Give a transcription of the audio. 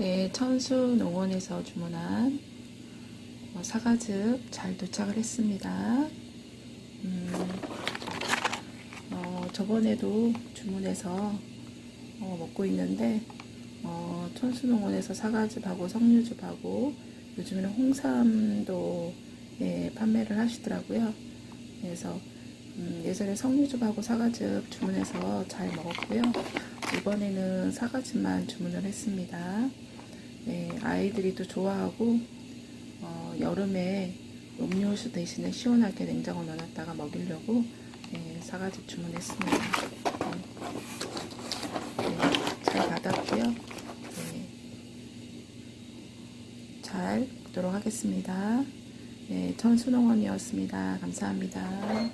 네, 천수 농원에서 주문한 어, 사과즙 잘 도착을 했습니다. 음, 어, 저번에도 주문해서 어, 먹고 있는데 어, 천수농원에서 사과즙하고 석류즙하고 요즘에는 홍삼도 예, 판매를 하시더라고요. 그래서 음, 예전에 석류즙하고 사과즙 주문해서 잘 먹었고요. 이번에는 사과즙만 주문을 했습니다. 네, 아이들이 또 좋아하고 어, 여름에 음료수 대신에 시원하게 냉장고 넣어놨다가 먹이려고 네, 사과즙 주문했습니다. 네, 네, 잘 받았고요. 네, 잘 먹도록 하겠습니다. 네, 천수농원이었습니다. 감사합니다.